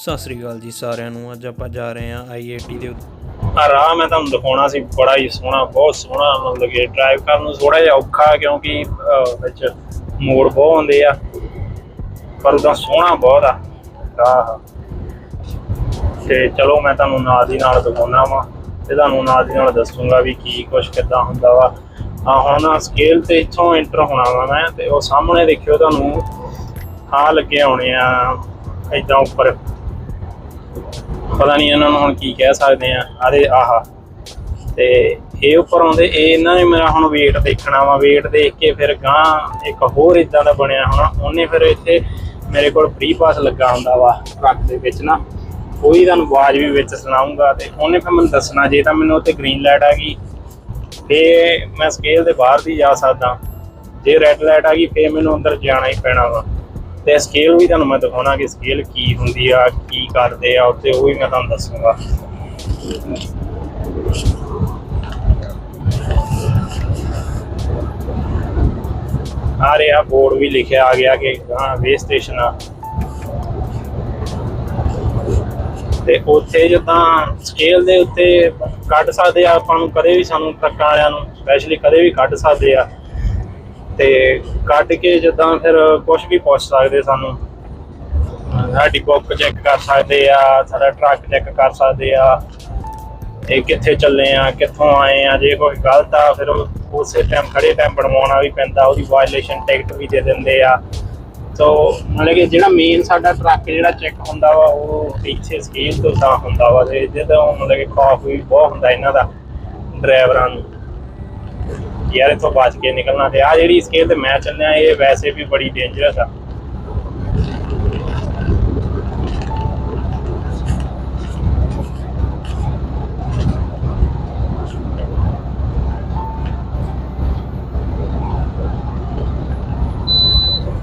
ਸਤਿ ਸ੍ਰੀ ਅਕਾਲ ਜੀ ਸਾਰਿਆਂ ਨੂੰ। ਅੱਜ ਆਪਾਂ ਜਾ ਰਹੇ ਹਾਂ ਆਈਆਈਟੀ ਦੇ ਉੱਤੇ। ਰਾਹ ਮੈਂ ਤੁਹਾਨੂੰ ਦਿਖਾਉਣਾ ਸੀ, ਬੜਾ ਹੀ ਸੋਹਣਾ, ਬਹੁਤ ਸੋਹਣਾ ਮਤਲਬ ਕਿ ਡਰਾਈਵ ਕਰਨ ਨੂੰ ਥੋੜਾ ਜਿਹਾ ਔਖਾ ਕਿਉਂਕਿ ਵਿੱਚ ਮੋੜ ਬਹੁਤ ਹੁੰਦੇ ਆ। ਪਰ ਉਹਦਾ ਸੋਹਣਾ ਬਹੁਤ ਆ। ਰਾਹ ਤੇ ਚਲੋ ਮੈਂ ਤੁਹਾਨੂੰ ਨਾਲ ਦੀ ਨਾਲ ਦਿਖਾਉਣਾ ਵਾ ਤੇ ਤੁਹਾਨੂੰ ਨਾਲ ਦੀ ਨਾਲ ਦੱਸੂਗਾ ਵੀ ਕੀ ਕੁਛ ਕਿੱਦਾਂ ਹੁੰਦਾ ਵਾ। ਆ ਹੁਣ ਸਕੇਲ ਤੇ ਇੱਥੋਂ ਐਂਟਰ ਹੋਣਾ ਵਾ ਮੈਂ ਤੇ ਉਹ ਸਾਹਮਣੇ ਦੇਖਿਓ ਤੁਹਾਨੂੰ। ਆ ਲੱਗੇ ਆਉਣੇ ਆ ਏਦਾਂ ਉੱਪਰ। ਪਤਾ ਨਹੀਂ ਇਹਨਾਂ ਨੂੰ ਹੁਣ ਕੀ ਕਹਿ ਸਕਦੇ ਆ ਆਦੇ ਆਹਾ। ਤੇ ਇਹ ਉੱਪਰ ਆਉਂਦੇ, ਇਹ ਇਹਨਾਂ ਨੇ ਮੇਰਾ ਹੁਣ weight ਦੇਖਣਾ ਵਾ, weight ਦੇਖ ਕੇ ਫਿਰ ਗਾਂ ਇੱਕ ਹੋਰ ਇਦਾਂ ਦਾ ਬਣਿਆ ਹੋਣਾ। ਉਹਨੇ ਫਿਰ ਇੱਥੇ ਮੇਰੇ ਕੋਲ ਫ੍ਰੀ ਪਾਸ ਲੱਗਾ ਹੁੰਦਾ ਵਾ ਟਰੱਕ ਦੇ ਵਿੱਚ ਨਾ। ਉਹੀ ਤੁਹਾਨੂੰ ਆਵਾਜ਼ ਵੀ ਵਿੱਚ ਸੁਣਾਉਂਗਾ ਤੇ ਉਹਨੇ ਫਿਰ ਮੈਨੂੰ ਦੱਸਣਾ, ਜੇ ਤਾਂ ਮੈਨੂੰ ਉੱਤੇ ਗ੍ਰੀਨ ਲਾਈਟ ਆ ਗਈ ਤੇ ਮੈਂ ਸਕੇਲ ਦੇ ਬਾਹਰ ਦੀ ਜਾ ਸਕਦਾ। ਜੇ ਰੈੱਡ ਲਾਈਟ ਆ ਗਈ, ਫੇਰ ਮੈਨੂੰ ਅੰਦਰ ਜਾਣਾ ਹੀ ਪੈਣਾ ਵਾ। ਤੇ ਸਕੇਲ ਵੀ ਤੁਹਾਨੂੰ ਮੈਂ ਦਿਖਾਉਣਾ ਕਿ ਸਕੇਲ ਕੀ ਹੁੰਦੀ ਆ, ਕੀ ਕਰਦੇ ਆ ਉੱਤੇ ਉਹ ਵੀ ਮੈਂ ਤੁਹਾਨੂੰ ਦੱਸੂਗਾ। ਆ ਰਿਹਾ ਬੋਰਡ ਵੀ ਲਿਖਿਆ, ਆ ਗਿਆ ਕਿ ਹਾਂ ਵੇ ਸਟੇਸ਼ਨ ਆ। ਤੇ ਉੱਥੇ ਜਿੱਦਾਂ ਸਕੇਲ ਦੇ ਉੱਤੇ ਕੱਢ ਸਕਦੇ ਆ ਆਪਾਂ ਨੂੰ, ਕਦੇ ਵੀ ਸਾਨੂੰ ਟਰੱਕਾਂ ਵਾਲਿਆਂ ਨੂੰ ਸਪੈਸ਼ਲੀ ਕਦੇ ਵੀ ਕੱਢ ਸਕਦੇ ਆ। ਤੇ ਕੱਢ ਕੇ ਜਿੱਦਾਂ ਫਿਰ ਕੁਝ ਵੀ ਪੁੱਛ ਸਕਦੇ ਸਾਨੂੰ। ਸਾਡੀ ਬੁੱਕ ਚੈੱਕ ਕਰ ਸਕਦੇ ਆ, ਸਾਡਾ ਟਰੱਕ ਚੈੱਕ ਕਰ ਸਕਦੇ ਆ। ਇਹ ਕਿੱਥੇ ਚੱਲੇ ਆ, ਕਿੱਥੋਂ ਆਏ ਆ, ਜੇ ਕੋਈ ਗਲਤ ਆ, ਫਿਰ ਉਸੇ ਟਾਈਮ ਖੜੇ ਟਾਈਮ ਬਣਵਾਉਣਾ ਵੀ ਪੈਂਦਾ, ਉਹਦੀ ਵਾਇਲੇਸ਼ਨ ਟਿਕਟ ਵੀ ਦੇ ਦਿੰਦੇ ਆ। ਸੋ ਮਤਲਬ ਕਿ ਜਿਹੜਾ ਮੇਨ ਸਾਡਾ ਟਰੱਕ ਜਿਹੜਾ ਚੈੱਕ ਹੁੰਦਾ ਵਾ, ਉਹ ਪਿੱਛੇ ਸਕੇਲ ਤੋਂ ਤਾਂ ਹੁੰਦਾ ਵਾ, ਤੇ ਜਦੋਂ ਮਤਲਬ ਕਿ ਖੌਫ ਵੀ ਬਹੁਤ ਹੁੰਦਾ ਇਹਨਾਂ ਦਾ, ਡਰਾਈਵਰਾਂ ਨੂੰ। ਯਾਰ ਇੱਥੋਂ ਬਚ ਕੇ ਨਿਕਲਣਾ ਤੇ ਆ ਜਿਹੜੀ ਸਕੇਲ ਤੇ ਮੈਂ ਚੱਲਿਆ, ਇਹ ਵੈਸੇ ਵੀ ਬੜੀ ਡੇਂਜਰਸ ਆ।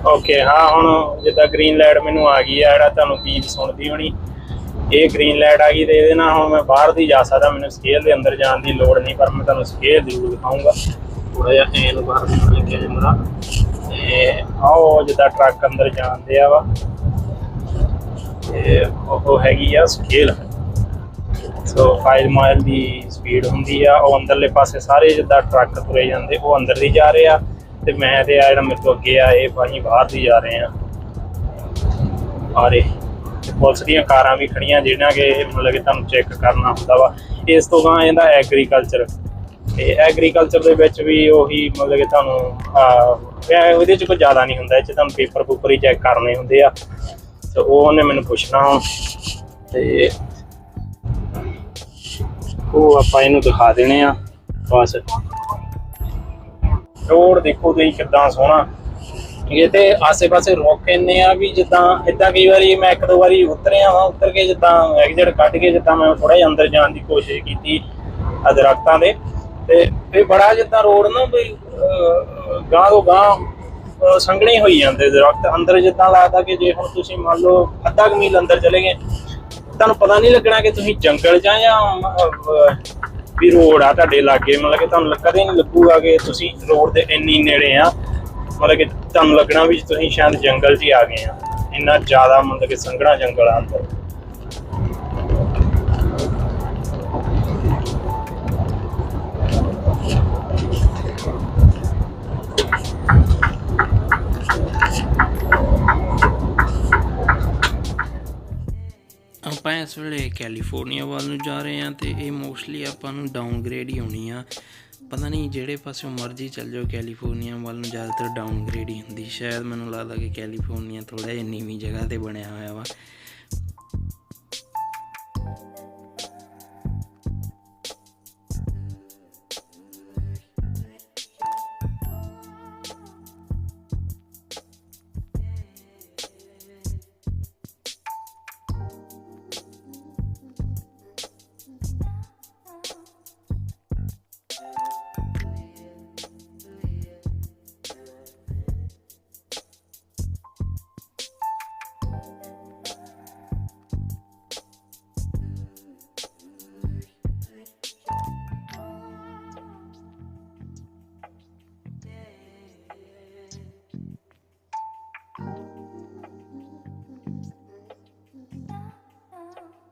ਓਕੇ ਹਾਂ, ਹੁਣ ਜਿੱਦਾਂ ਗ੍ਰੀਨ ਲਾਈਟ ਮੈਨੂੰ ਆ ਗਈ ਆ, ਜਿਹੜਾ ਤੁਹਾਨੂੰ ਬੀਪ ਸੁਣਦੀ ਹੋਣੀ, ਇਹ ਗ੍ਰੀਨ ਲਾਈਟ ਆ ਗਈ ਤੇ ਇਹਦੇ ਨਾਲ ਹੁਣ ਮੈਂ ਬਾਹਰ ਦੀ ਜਾ ਸਕਦਾ, ਮੈਨੂੰ ਸਕੇਲ ਦੇ ਅੰਦਰ ਜਾਣ ਦੀ ਲੋੜ ਨਹੀਂ, ਪਰ ਮੈਂ ਤੁਹਾਨੂੰ ਸਕੇਲ ਜ਼ਰੂਰ ਦਿਖਾਊਂਗਾ। ਥੋੜਾ ਜਿਹਾ ਐਨ ਬਾਹਰ ਨੂੰ ਲੱਗਿਆ ਤੇ ਆਓ ਜਿੱਦਾਂ ਟਰੱਕ ਅੰਦਰ ਜਾਂਦੇ ਆ ਵਾ। ਤੇ ਉਹ ਹੈਗੀ ਆ ਸਕੇਲ ਸੋ 5 ਮਾਈਲ ਦੀ ਸਪੀਡ ਹੁੰਦੀ ਆ। ਉਹ ਅੰਦਰਲੇ ਪਾਸੇ ਸਾਰੇ ਜਿੱਦਾਂ ਟਰੱਕ ਤੁਰੇ ਜਾਂਦੇ, ਉਹ ਅੰਦਰ ਦੀ ਜਾ ਰਹੇ ਆ। ਤੇ ਮੈਂ ਤੇ ਆ ਜਿਹੜਾ ਮੇਰੇ ਤੋਂ ਅੱਗੇ ਆ, ਇਹ ਭਾਈ ਬਾਹਰ ਦੀ ਜਾ ਰਹੇ ਆ। ਆਰੇ ਪੁਲਿਸ ਦੀਆਂ ਕਾਰਾਂ ਵੀ ਖੜੀਆਂ, ਜਿਹੜੀਆਂ ਕਿ ਮਤਲਬ ਕਿ ਤੁਹਾਨੂੰ ਚੈੱਕ ਕਰਨਾ ਹੁੰਦਾ ਵਾ। ਇਸ ਤੋਂ ਬਾਅਦ ਇਹਦਾ ਐਗਰੀਕਲਚਰ ਤੇ ਐਗਰੀਕਲਚਰ ਦੇ ਵਿੱਚ ਵੀ ਉਹੀ ਮਤਲਬ ਕਿ ਤੁਹਾਨੂੰ ਆਹ, ਇਹ ਉਹਦੇ ਚ ਕੋਈ ਜ਼ਿਆਦਾ ਨਹੀਂ ਹੁੰਦਾ ਇਹ ਚ ਤੁਹਾਨੂੰ ਪੇਪਰ ਪੂਪਰ ਹੀ ਚੈੱਕ ਕਰਨੇ ਹੁੰਦੇ ਆ। ਤੇ ਉਹ ਉਹਨੇ ਮੈਨੂੰ ਪੁੱਛਣਾ ਤੇ ਉਹ ਆਪਾਂ ਇਹਨੂੰ ਦਿਖਾ ਦੇਣੇ ਆ ਬਸ। ਰੋਡ ਦੇਖੋ ਤੁਸੀਂ ਕਿੱਦਾਂ ਸੋਹਣਾ। ਇਹ ਤੇ ਆਸੇ-ਪਾਸੇ ਰੋਕ ਇੰਨੇ ਆ ਵੀ ਜਿੱਦਾਂ ਇਦਾਂ ਕਈ ਵਾਰੀ ਮੈਂ ਇੱਕ ਦੋ ਵਾਰੀ ਉਤਰਿਆ ਹਾਂ ਉਤਰ ਕੇ ਜਿੱਦਾਂ ਐਗਜ਼ਿਟ ਕੱਢ ਕੇ ਜਿੱਦਾਂ ਮੈਂ ਥੋੜਾ ਜਿਹਾ ਅੰਦਰ ਜਾਣ ਦੀ ਕੋਸ਼ਿਸ਼ ਕੀਤੀ ਆ ਦੇ। ਤੇ ਇਹ ਬੜਾ ਜਿੱਦਾਂ ਰੋਡ ਨਾ ਬਈ ਗਾਂ ਤੋਂ ਗਾਂ ਸੰਘਣੇ ਹੋਈ ਜਾਂਦੇ ਦਰਖਤ। ਅੰਦਰ ਜਿੱਦਾਂ ਲੱਗਦਾ ਕਿ ਜੇ ਹੁਣ ਤੁਸੀਂ ਮੰਨ ਲਓ ਅੱਧਾ ਕੁ ਮੀਲ ਅੰਦਰ ਚਲੇ ਗਏ, ਤੁਹਾਨੂੰ ਪਤਾ ਨਹੀਂ ਲੱਗਣਾ ਕਿ ਤੁਸੀਂ ਜੰਗਲ ਜਾਂ ਜਾਂ ਵੀ ਰੋਡ ਆ ਤੁਹਾਡੇ ਲਾਗੇ ਮਤਲਬ ਕਿ ਤੁਹਾਨੂੰ ਕਦੇ ਨਹੀਂ ਲੱਗੂਗਾ ਕਿ ਤੁਸੀਂ ਰੋਡ ਦੇ ਇੰਨੀ ਨੇੜੇ ਆ। ਮਤਲਬ ਕਿ ਤੁਹਾਨੂੰ ਲੱਗਣਾ ਵੀ ਤੁਸੀਂ ਸ਼ਾਇਦ ਜੰਗਲ 'ਚ ਹੀ ਆ ਗਏ ਆ। ਇੰਨਾ ਜ਼ਿਆਦਾ ਮਤਲਬ ਕਿ ਸੰਘਣਾ ਜੰਗਲ ਆ ਅੰਦਰ। ਇਸ ਵੇਲੇ ਕੈਲੀਫੋਰਨੀਆ ਵੱਲ ਨੂੰ ਜਾ ਰਹੇ ਹਾਂ ਤੇ ਇਹ ਮੋਸਟਲੀ ਆਪਾਂ ਨੂੰ ਡਾਊਨਗ੍ਰੇਡ ਹੀ ਹੋਣੀ ਆ। ਪਤਾ ਨਹੀਂ ਜਿਹੜੇ ਪਾਸੇ ਮਰਜ਼ੀ ਚੱਲ ਜਾਓ ਕੈਲੀਫੋਰਨੀਆ ਵੱਲ ਨੂੰ, ਜ਼ਿਆਦਾਤਰ ਡਾਊਨਗ੍ਰੇਡ ਹੀ ਹੁੰਦੀ। ਸ਼ਾਇਦ ਮੈਨੂੰ ਲੱਗਦਾ ਕਿ ਕੈਲੀਫੋਰਨੀਆ ਥੋੜਾ ਜਿਹਾ ਨੀਵੀਂ ਜਗ੍ਹਾ ਤੇ ਬਣਿਆ ਹੋਇਆ ਵਾ।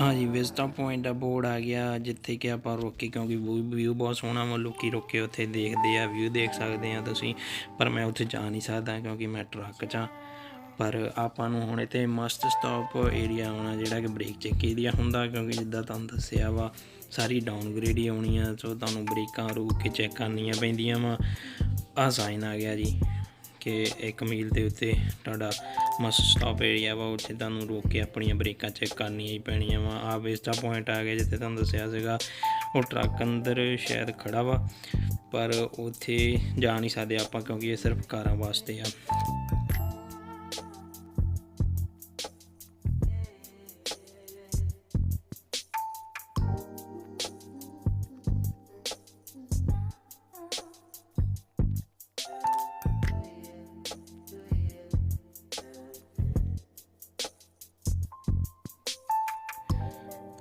ਹਾਂਜੀ ਵਿਜ਼ਟਾ ਪੁਆਇੰਟ ਦਾ ਬੋਰਡ ਆ ਗਿਆ, ਜਿੱਥੇ ਕਿ ਆਪਾਂ ਰੋਕੇ, ਕਿਉਂਕਿ ਵਿਊ ਬਹੁਤ ਸੋਹਣਾ ਵਾ, ਲੋਕੀ ਰੋਕੇ ਉੱਥੇ ਦੇਖਦੇ ਆ ਵਿਊ ਦੇਖ ਸਕਦੇ ਆ ਤੁਸੀਂ, ਪਰ ਮੈਂ ਉੱਥੇ ਜਾ ਨਹੀਂ ਸਕਦਾ, ਕਿਉਂਕਿ ਮੈਂ ਟਰੱਕ 'ਚ ਆ। ਪਰ ਆਪਾਂ ਨੂੰ ਹੁਣ ਇੱਥੇ ਮਸਟ ਸਟਾਪ ਏਰੀਆ ਆਉਣਾ, ਜਿਹੜਾ ਕਿ ਬ੍ਰੇਕ ਚੈੱਕ ਏਰੀਆ ਹੁੰਦਾ, ਕਿਉਂਕਿ ਜਿੱਦਾਂ ਤੁਹਾਨੂੰ ਦੱਸਿਆ ਵਾ, ਸਾਰੀ ਡਾਊਨਗ੍ਰੇਡ ਹੀ ਆਉਣੀ ਆ, ਸੋ ਤੁਹਾਨੂੰ ਬ੍ਰੇਕਾਂ ਰੋਕ ਕੇ ਚੈੱਕ ਕਰਨੀਆਂ ਪੈਂਦੀਆਂ ਵਾ। ਆ ਸਾਈਨ ਆ ਗਿਆ ਜੀ, ਕਿ ਇੱਕ ਮੀਲ ਦੇ ਉੱਤੇ ਤੁਹਾਡਾ ਮਸ ਸਟਾਪ ਏਰੀਆ ਵਾ, ਉੱਥੇ ਤੁਹਾਨੂੰ ਰੋਕ ਕੇ ਆਪਣੀਆਂ ਬ੍ਰੇਕਾਂ ਚੈੱਕ ਕਰਨੀਆਂ ਹੀ ਪੈਣੀਆਂ ਵਾ। ਆ ਵੇਸਟਾ ਪੁਆਇੰਟ ਆ ਗਿਆ ਜਿੱਥੇ ਤੁਹਾਨੂੰ ਦੱਸਿਆ ਸੀਗਾ, ਉਹ ਟਰੱਕ ਅੰਦਰ ਸ਼ਾਇਦ ਖੜਾ ਵਾ, ਪਰ ਉੱਥੇ ਜਾ ਨਹੀਂ ਸਕਦੇ ਆਪਾਂ ਕਿਉਂਕਿ ਇਹ ਸਿਰਫ ਕਾਰਾਂ ਵਾਸਤੇ ਆ।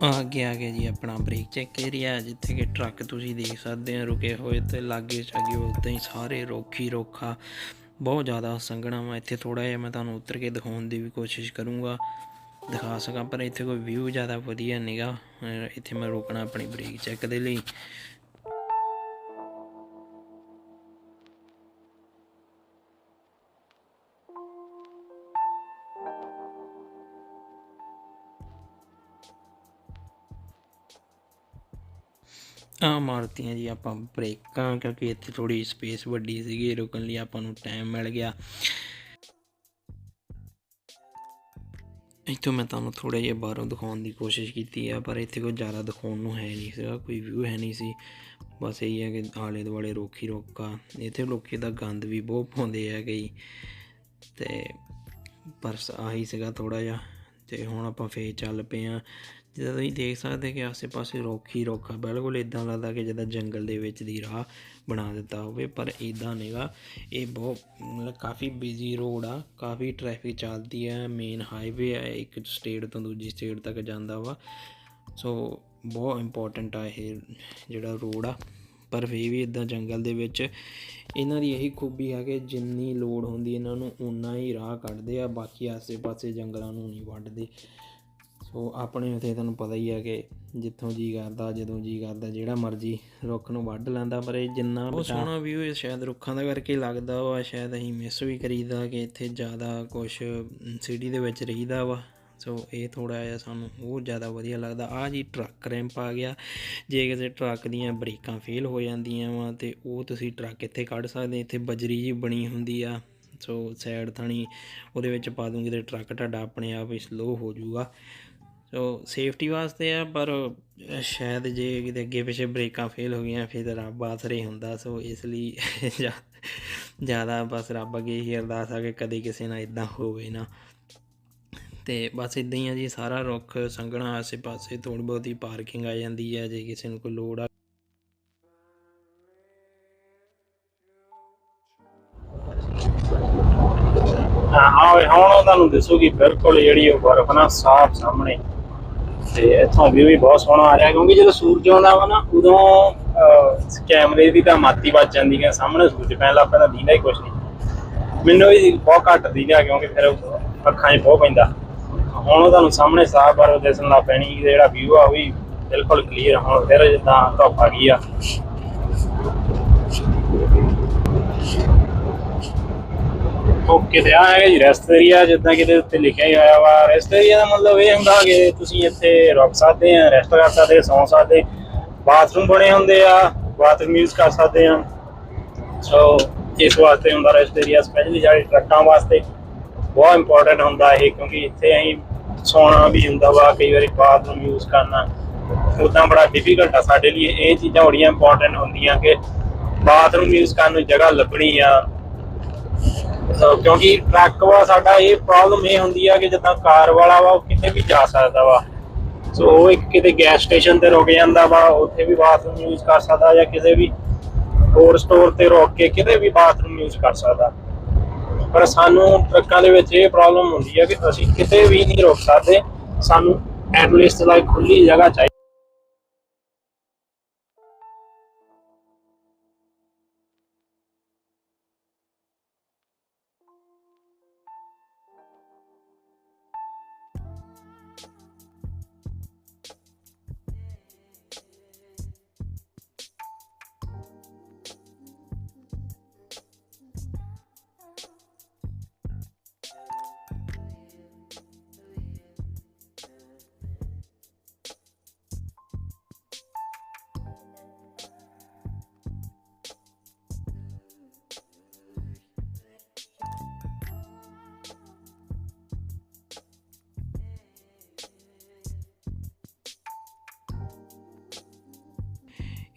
ਆ ਗਿਆ ਆ ਗਿਆ ਜੀ, ਆਪਣਾ ਬ੍ਰੇਕ ਚੈੱਕ ਏਰੀਆ ਜਿੱਥੇ ਕਿ ਟਰੱਕ ਤੁਸੀਂ ਦੇਖ ਸਕਦੇ ਹੋ, ਰੁਕੇ ਹੋਏ ਤੇ ਲਾਗੇ ਚਾਗੇ ਉਦਾਂ ਹੀ ਸਾਰੇ ਰੋਖੀ ਰੋਖਾ, ਬਹੁਤ ਜ਼ਿਆਦਾ ਸੰਘਣਾ ਵਾ। ਇੱਥੇ ਥੋੜਾ ਜਿਹਾ ਮੈਂ ਤੁਹਾਨੂੰ ਉਤਰ ਕੇ ਦਿਖਾਉਣ ਦੀ ਵੀ ਕੋਸ਼ਿਸ਼ ਕਰੂੰਗਾ। ਦਿਖਾ ਸਕਾਂ, ਪਰ ਇੱਥੇ ਕੋਈ ਵਿਊ ਜ਼ਿਆਦਾ ਵਧੀਆ ਨਹੀਂਗਾ ਇੱਥੇ ਮੈਂ ਰੋਕਣਾ ਆਪਣੀ ਬ੍ਰੇਕ ਚੈੱਕ ਦੇ ਲਈ। ਆ ਮਾਰਤੀਆਂ ਜੀ ਆਪਾਂ ਬ੍ਰੇਕਾਂ, ਕਿਉਂਕਿ ਇੱਥੇ ਥੋੜੀ ਸਪੇਸ ਵੱਡੀ ਸੀਗੀ, ਰੁਕਣ ਲਈ ਆਪਾਂ ਨੂੰ ਟਾਈਮ ਮਿਲ ਗਿਆ। ਇੱਥੋਂ ਮੈਂ ਤੁਹਾਨੂੰ ਥੋੜਾ ਜਿਹਾ ਬਾਹਰੋਂ ਦਿਖਾਉਣ ਦੀ ਕੋਸ਼ਿਸ਼ ਕੀਤੀ ਆ, ਪਰ ਇੱਥੇ ਕੋਈ ਜ਼ਿਆਦਾ ਦਿਖਾਉਣ ਨੂੰ ਹੈ ਨਹੀਂ ਸੀਗਾ, ਕੋਈ ਵਿਊ ਹੈ ਨਹੀਂ ਸੀ। ਬਸ ਇਹ ਹੈ ਕਿ ਆਲੇ ਦੁਆਲੇ ਰੋਖੀ ਰੋਕਾ। ਇੱਥੇ ਲੋਕੀ ਦਾ ਗੰਦ ਵੀ ਬਹੁਤ ਪਾਉਂਦੇ ਆ ਗਈ ਤੇ ਪਰ ਆਹੀ ਸੀਗਾ ਥੋੜਾ ਜਿਹਾ। ਤੇ ਹੁਣ ਆਪਾਂ ਫੇਰ ਚੱਲ ਪਏ ਆ। ਜਿੱਦਾਂ ਤੁਸੀਂ ਦੇਖ ਸਕਦੇ ਕਿ ਆਸੇ-ਪਾਸੇ ਰੋਖੀ ਰੋਖਾ ਬਿਲਕੁਲ ਇਦਾਂ ਲੱਗਦਾ ਕਿ ਜਿੱਦਾਂ ਜੰਗਲ ਦੇ ਵਿੱਚ ਦੀ ਰਾਹ ਬਣਾ ਦਿੱਤਾ ਹੋਵੇ, ਪਰ ਇਦਾਂ ਨਹੀਂਗਾ ਇਹ ਬਹੁਤ ਮਤਲਬ ਕਾਫੀ ਬਿਜ਼ੀ ਰੋਡ ਆ, ਕਾਫੀ ਟ੍ਰੈਫਿਕ ਚੱਲਦੀ ਹੈ ਮੇਨ ਹਾਈਵੇ ਹੈ ਇੱਕ ਸਟੇਟ ਤੋਂ ਦੂਜੀ ਸਟੇਟ ਤੱਕ ਜਾਂਦਾ ਵਾ। ਸੋ ਬਹੁਤ ਇੰਪੋਰਟੈਂਟ ਆ ਇਹ ਜਿਹੜਾ ਰੋਡ ਆ। ਪਰ ਫੇਰ ਵੀ ਇਦਾਂ ਜੰਗਲ ਦੇ ਵਿੱਚ ਇਹਨਾਂ ਦੀ ਇਹੀ ਖੂਬੀ ਆ ਕਿ ਜਿੰਨੀ ਲੋੜ ਹੁੰਦੀ ਇਹਨਾਂ ਨੂੰ ਉਨਾ ਹੀ ਰਾਹ ਕੱਢਦੇ ਆ, ਬਾਕੀ ਆਸੇ-ਪਾਸੇ ਜੰਗਲਾਂ ਨੂੰ ਨਹੀਂ ਵੱਢਦੇ। ਸੋ ਆਪਣੇ ਉਥੇ ਤੁਹਾਨੂੰ ਪਤਾ ਹੀ ਹੈ ਕਿ ਜਿੱਥੋਂ ਜੀ ਕਰਦਾ ਜਦੋਂ ਜੀ ਕਰਦਾ ਜਿਹੜਾ ਮਰਜ਼ੀ ਰੁੱਖ ਨੂੰ ਵੱਢ ਲੈਂਦਾ ਪਰ ਇਹ ਜਿੰਨਾ ਬਹੁਤ ਸੋਹਣਾ ਵਿਊ ਇਹ ਸ਼ਾਇਦ ਰੁੱਖਾਂ ਦਾ ਕਰਕੇ ਲੱਗਦਾ ਵਾ ਸ਼ਾਇਦ ਅਸੀਂ ਮਿਸ ਵੀ ਕਰੀਦਾ ਕਿ ਇੱਥੇ ਜ਼ਿਆਦਾ ਕੁਝ ਸਿਟੀ ਦੇ ਵਿੱਚ ਰਹੀਦਾ ਵਾ। ਸੋ ਇਹ ਥੋੜਾ ਜਿਹਾ ਸਾਨੂੰ ਉਹ ਜ਼ਿਆਦਾ ਵਧੀਆ ਲੱਗਦਾ। ਆ ਜੀ ਟਰੱਕ ਰੈਂਪ ਆ ਗਿਆ। ਜੇ ਕਿਸੇ ਟਰੱਕ ਦੀਆਂ ਬ੍ਰੇਕਾਂ ਫੇਲ ਹੋ ਜਾਂਦੀਆਂ ਵਾ ਤੇ ਉਹ ਤੁਸੀਂ ਟਰੱਕ ਇੱਥੇ ਕੱਢ ਸਕਦੇ ਇੱਥੇ ਬਜਰੀ ਜੀ ਬਣੀ ਹੁੰਦੀ ਆ। ਸੋ ਸਾਈਡ ਥਣੀ ਉਹਦੇ ਵਿੱਚ ਪਾ ਦੂੰਗੇ ਤੇ ਟਰੱਕ ਤੁਹਾਡਾ ਆਪਣੇ ਆਪ ਹੀ ਸਲੋ ਹੋ ਜਾਊਗਾ। ਸੋ ਸੇਫਟੀ ਵਾਸਤੇ ਆ, ਪਰ ਸ਼ਾਇਦ ਜੇ ਕਿਤੇ ਅੱਗੇ ਪਿੱਛੇ ਬ੍ਰੇਕਾਂ ਫੇਲ ਹੋ ਗਈਆਂ, ਫਿਰ ਰੱਬ ਆਸਰੇ ਹੁੰਦਾ। ਸੋ ਇਸ ਲਈ ਜ਼ਿਆਦਾ ਬਸ ਰੱਬ ਅੱਗੇ ਹੀ ਅਰਦਾਸ ਆ ਕਿ ਕਦੇ ਕਿਸੇ ਨਾਲ ਇਦਾਂ ਹੋਵੇ ਨਾ। ਤੇ ਬਸ ਇਦਾਂ ਹੀ ਆ ਜੀ, ਸਾਰਾ ਰੁੱਖ ਸੰਘਣਾ ਆਸੇ ਪਾਸੇ ਥੋੜੀ ਬਹੁਤੀ ਪਾਰਕਿੰਗ ਆ ਜਾਂਦੀ ਹੈ ਜੇ ਕਿਸੇ ਨੂੰ ਕੋਈ ਲੋੜ ਆ। ਹਾਂ ਓਏ ਹੁਣ ਤੁਹਾਨੂੰ ਦਿਸੂਗੀ ਬਿਲਕੁਲ ਜਿਹੜੀ ਉਹ ਬਰਫ਼ ਨਾ ਸਾਫ਼ ਸਾਹਮਣੇ ਤੇ ਇੱਥੋਂ ਵੀ ਵੀ ਬਹੁਤ ਸੋਹਣਾ ਆ ਰਿਹਾ ਕਿਉਂਕਿ ਜਦੋਂ ਸੂਰਜ ਆਉਂਦਾ ਵਾ ਨਾ, ਉਦੋਂ ਕੈਮਰੇ ਦੀ ਤਾਂ ਮਾਤੀ ਵੱਜ ਜਾਂਦੀ ਹੈ ਸਾਹਮਣੇ ਸੂਰਜ ਪੈਣ ਲੱਗ ਪੈਂਦਾ, ਦੀਦਾ ਹੀ ਕੁਛ ਨਹੀਂ। ਮੈਨੂੰ ਵੀ ਬਹੁਤ ਘੱਟ ਦੀਦਾ ਕਿਉਂਕਿ ਫਿਰ ਅੱਖਾਂ 'ਚ ਬਹੁਤ ਪੈਂਦਾ। ਹੁਣ ਉਹ ਤੁਹਾਨੂੰ ਸਾਹਮਣੇ ਸਾਫ਼ ਬਰਫ਼ ਦਿਸਣ ਲੱਗ ਪੈਣੀ ਜਿਹੜਾ ਵਿਊ ਆ ਉਹ ਵੀ ਬਿਲਕੁਲ ਕਲੀਅਰ ਹੁਣ ਫਿਰ ਜਿੱਦਾਂ ਧੁੱਪ ਆ ਗਈ ਆ ਓਕੇ ਤੇ ਆ ਹੈ ਜੀ ਰੈਸਟ ਏਰੀਆ ਜਿੱਦਾਂ ਕਿ ਇਹਦੇ ਉੱਤੇ ਲਿਖਿਆ ਹੀ ਹੋਇਆ ਵਾ। ਰੈਸਟ ਏਰੀਆ ਦਾ ਮਤਲਬ ਇਹ ਹੁੰਦਾ ਕਿ ਤੁਸੀਂ ਇੱਥੇ ਰੁਕ ਸਕਦੇ ਆ ਰੈਸਟ ਕਰ ਸਕਦੇ ਸੌਂ ਸਕਦੇ ਬਾਥਰੂਮ ਬਣੇ ਹੁੰਦੇ ਆ ਬਾਥਰੂਮ ਯੂਜ਼ ਕਰ ਸਕਦੇ ਆ। ਸੋ ਇਸ ਵਾਸਤੇ ਹੁੰਦਾ ਰੈਸਟ ਏਰੀਆ ਸਪੈਸ਼ਲੀ ਜਿਹੜੇ ਟਰੱਕਾਂ ਵਾਸਤੇ ਬਹੁਤ ਇੰਪੋਰਟੈਂਟ ਹੁੰਦਾ ਇਹ, ਕਿਉਂਕਿ ਇੱਥੇ ਅਸੀਂ ਸੌਣਾ ਵੀ ਹੁੰਦਾ ਵਾ, ਕਈ ਵਾਰੀ ਬਾਥਰੂਮ ਯੂਜ਼ ਕਰਨਾ। ਉਦਾਂ ਬੜਾ ਡਿਫਿਕਲਟ ਆ ਸਾਡੇ ਲਈ। ਇਹ ਚੀਜ਼ਾਂ ਬੜੀਆਂ ਇੰਪੋਰਟੈਂਟ ਹੁੰਦੀਆਂ ਕਿ ਬਾਥਰੂਮ ਯੂਜ਼ ਕਰਨ ਨੂੰ ਜਗ੍ਹਾ ਲੱਭਣੀ ਆ। ਕਿਉਂਕਿ ਟਰੱਕ ਵਾ ਸਾਡਾ ਇਹ ਪ੍ਰੋਬਲਮ ਇਹ ਹੁੰਦੀ ਆ ਕਿ ਜਿੱਦਾਂ ਕਾਰ ਵਾਲਾ ਵਾ, ਉਹ ਕਿਤੇ ਵੀ ਜਾ ਸਕਦਾ ਵਾ। ਸੋ ਉਹ ਇੱਕ ਕਿਤੇ ਗੈਸ ਸਟੇਸ਼ਨ ਤੇ ਰੁਕ ਜਾਂਦਾ ਵਾ, ਉੱਥੇ ਵੀ ਬਾਥਰੂਮ ਯੂਜ਼ ਕਰ ਸਕਦਾ ਜਾਂ ਕਿਸੇ ਵੀ ਹੋਰ ਸਟੋਰ ਤੇ ਰੁਕ ਕੇ ਕਿਤੇ ਵੀ ਬਾਥਰੂਮ ਯੂਜ਼ ਕਰ ਸਕਦਾ। ਪਰ ਸਾਨੂੰ ਟਰੱਕਾਂ ਦੇ ਵਿੱਚ ਇਹ ਪ੍ਰੋਬਲਮ ਹੁੰਦੀ ਹੈ ਕਿ ਅਸੀਂ ਕਿਤੇ ਵੀ ਨਹੀਂ ਰੁਕ ਸਕਦੇ। ਸਾਨੂੰ ਐਟਲੀਸਟ ਲਾਈਕ ਖੁੱਲੀ ਜਗ੍ਹਾ ਚਾਹੀਦੀ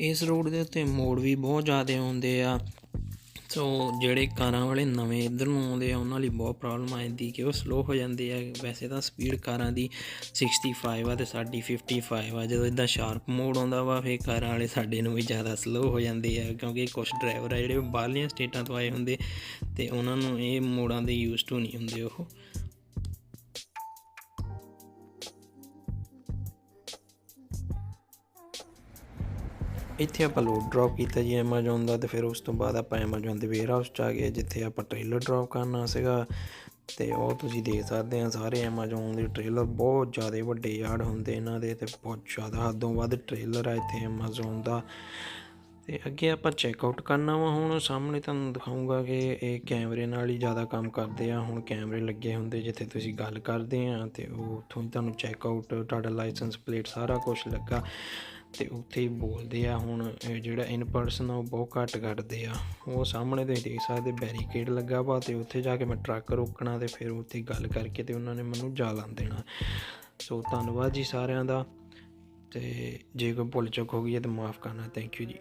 ਇਸ ਰੋਡ ਦੇ ਉੱਤੇ ਮੋੜ ਵੀ ਬਹੁਤ ਜ਼ਿਆਦਾ ਆਉਂਦੇ ਆ। ਸੋ ਜਿਹੜੇ ਕਾਰਾਂ ਵਾਲੇ ਨਵੇਂ ਇੱਧਰ ਨੂੰ ਆਉਂਦੇ ਆ, ਉਹਨਾਂ ਲਈ ਬਹੁਤ ਪ੍ਰੋਬਲਮ ਆ ਜਾਂਦੀ ਕਿ ਉਹ ਸਲੋ ਹੋ ਜਾਂਦੇ ਆ। ਵੈਸੇ ਤਾਂ ਸਪੀਡ ਕਾਰਾਂ ਦੀ 65 ਆ ਤੇ ਸਾਡੀ 55 ਆ। ਜਦੋਂ ਇਦਾਂ ਸ਼ਾਰਪ ਮੋੜ ਆਉਂਦਾ ਵਾ, ਫੇਰ ਕਾਰਾਂ ਵਾਲੇ ਸਾਡੇ ਨੂੰ ਵੀ ਜ਼ਿਆਦਾ ਸਲੋ ਹੋ ਜਾਂਦੇ ਆ, ਕਿਉਂਕਿ ਕੁਝ ਡਰਾਈਵਰ ਆ ਜਿਹੜੇ ਬਾਹਰਲੀਆਂ ਸਟੇਟਾਂ ਤੋਂ ਆਏ ਹੁੰਦੇ ਤੇ ਉਹਨਾਂ ਨੂੰ ਇਹ ਮੋੜਾਂ ਦੇ ਯੂਜ਼ ਟੂ ਨਹੀਂ ਹੁੰਦੇ ਉਹ। ਇੱਥੇ ਆਪਾਂ ਲੋਡ ਡ੍ਰੌਪ ਕੀਤਾ ਜੀ Amazon ਦਾ ਤੇ ਫਿਰ ਉਸ ਤੋਂ ਬਾਅਦ ਆਪਾਂ Amazon ਦੇ ਵੇਅਰ ਹਾਊਸ ਚ ਆ ਗਏ, ਜਿੱਥੇ ਆਪਾਂ ਟ੍ਰੇਲਰ ਡ੍ਰੌਪ ਕਰਨਾ ਸੀਗਾ। ਤੇ ਉਹ ਤੁਸੀਂ ਦੇਖ ਸਕਦੇ ਆ, ਸਾਰੇ Amazon ਦੇ ਟ੍ਰੇਲਰ ਬਹੁਤ ਜ਼ਿਆਦਾ ਵੱਡੇ ਯਾਰਡ ਹੁੰਦੇ ਇਹਨਾਂ ਦੇ ਤੇ ਬਹੁਤ ਜ਼ਿਆਦਾ ਹੱਦੋਂ ਵੱਧ ਟ੍ਰੇਲਰ ਆ ਇੱਥੇ Amazon ਦਾ। ਤੇ ਅੱਗੇ ਆਪਾਂ ਚੈੱਕ ਆਊਟ ਕਰਨਾ ਵਾ, ਹੁਣ ਸਾਹਮਣੇ ਤੁਹਾਨੂੰ ਦਿਖਾਉਂਗਾ ਕਿ ਇਹ ਕੈਮਰੇ ਨਾਲ ਹੀ ਜ਼ਿਆਦਾ ਕੰਮ ਕਰਦੇ ਆ। ਹੁਣ ਕੈਮਰੇ ਲੱਗੇ ਹੁੰਦੇ ਜਿੱਥੇ ਤੁਸੀਂ ਗੱਲ ਕਰਦੇ ਆ ਤੇ ਉਹ ਉੱਥੋਂ ਹੀ ਤੁਹਾਨੂੰ ਚੈੱਕ ਆਊਟ ਤੁਹਾਡਾ ਲਾਇਸੈਂਸ ਪਲੇਟ ਸਾਰਾ ਕੁਝ ਲੱਗਾ। ਤੇ ਉੱਥੇ ਹੀ ਬੋਲਦੇ ਆ, ਹੁਣ ਜਿਹੜਾ ਇਨ ਪਰਸਨ ਆ, ਉਹ ਬਹੁਤ ਘੱਟ ਕੱਢਦੇ ਆ। ਉਹ ਸਾਹਮਣੇ ਤੁਸੀਂ ਦੇਖ ਸਕਦੇ ਬੈਰੀਕੇਡ ਲੱਗਾ ਵਾ ਤੇ ਉੱਥੇ ਜਾ ਕੇ ਮੈਂ ਟਰੱਕ ਰੋਕਣਾ ਤੇ ਫਿਰ ਉੱਥੇ ਗੱਲ ਕਰਕੇ ਤੇ ਉਹਨਾਂ ਨੇ ਮੈਨੂੰ ਜਾ ਜਾਲਾਂ ਦੇਣਾ। ਸੋ ਧੰਨਵਾਦ ਜੀ ਸਾਰਿਆਂ ਦਾ ਤੇ ਜੇ ਕੋਈ ਭੁੱਲ ਚੁੱਕ ਹੋ ਗਈ ਹੈ ਤਾਂ ਮਾਫ ਕਰਨਾ। ਥੈਂਕ ਯੂ ਜੀ।